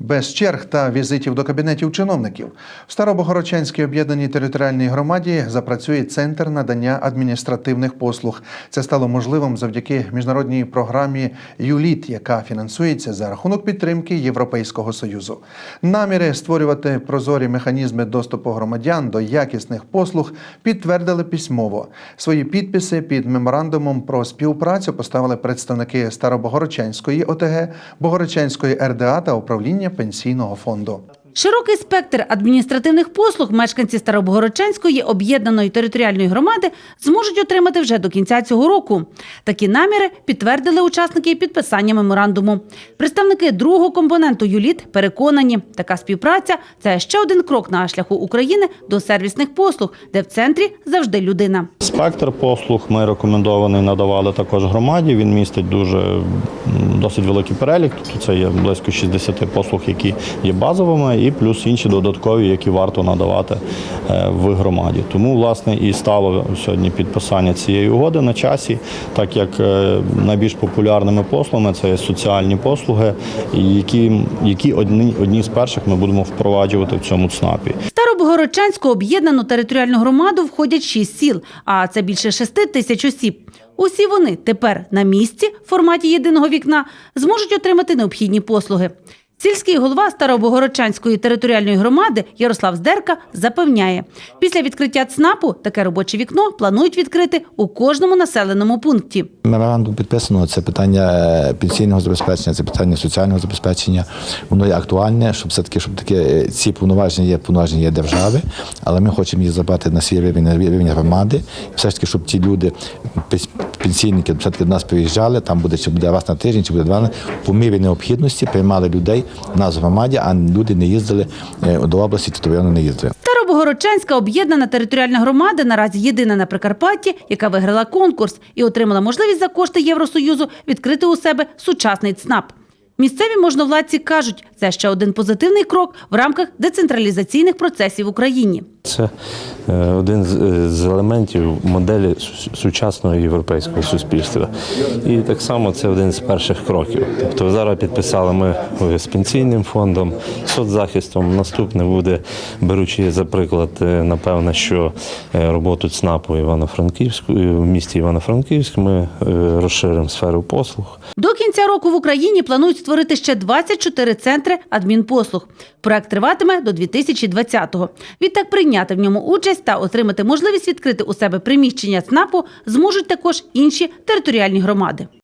без черг та візитів до кабінетів чиновників. В Старобогородчанській об'єднаній територіальній громаді запрацює центр надання адміністративних послуг. Це стало можливим завдяки міжнародній програмі ЮЛІТ, яка фінансується за рахунок підтримки Європейського союзу. Наміри створювати прозорі механізми доступу громадян до якісних послуг підтвердили письмово. Свої підписи під меморандумом про співпрацю поставили представники Старобогородчанської ОТГ, Богородчанської РДА та управління пенсійного фонду. Широкий спектр адміністративних послуг мешканці Старобогородчанської об'єднаної територіальної громади зможуть отримати вже до кінця цього року. Такі наміри підтвердили учасники підписання меморандуму. Представники другого компоненту ЮЛІТ переконані, така співпраця це ще один крок на шляху України до сервісних послуг, де в центрі завжди людина. Спектр послуг ми рекомендований надавали також громаді. Він містить дуже досить великий перелік. Тобто це є близько 60 послуг, які є базовими, плюс інші додаткові, які варто надавати е, в громаді. Тому власне і стало сьогодні підписання цієї угоди на часі, так як е, найбільш популярними послугами це соціальні послуги, які, які одні, одні з перших ми будемо впроваджувати в цьому ЦНАПі. Старобогородчанську об'єднану територіальну громаду входять шість сіл, а це більше шести тисяч осіб. Усі вони тепер на місці в форматі єдиного вікна зможуть отримати необхідні послуги. Сільський голова Старобогородчанської територіальної громади Ярослав Здерка запевняє, після відкриття ЦНАПу таке робоче вікно планують відкрити у кожному населеному пункті. Меморандум підписано. Це питання е, пенсійного забезпечення, це питання соціального забезпечення. Воно є актуальне, щоб все таки, щоб таке е, ці повноваження є повноваження є держави, але ми хочемо їх забрати на свій рівень, на рівень громади. Все ж таки, щоб ті люди, пенс- пенсійники, все таки до нас приїжджали, там буде чи буде раз на тиждень, чи буде два по мірі необхідності, приймали людей нас в громаді, а люди не їздили е, до області, то до району не їздили. Старобогородчанська об'єднана територіальна громада наразі єдина на Прикарпатті, яка виграла конкурс і отримала можливість за кошти Євросоюзу відкрити у себе сучасний ЦНАП. Місцеві можновладці кажуть, це ще один позитивний крок в рамках децентралізаційних процесів в Україні. Це е, один з- е, елементів моделі сучасного європейського суспільства. І так само це один з перших кроків. Тобто зараз підписали ми з пенсійним фондом, соцзахистом. Наступне буде, беручи за приклад, е, напевно, що е, роботу ЦНАПу Івано-Франківську е, в місті Івано-Франківськ ми е, розширимо сферу послуг. До кінця року в Україні планують створити ще 24 центри адмінпослуг. Проект триватиме до 2020-го. Відтак прийняти в ньому участь та отримати можливість відкрити у себе приміщення ЦНАПу зможуть також інші територіальні громади.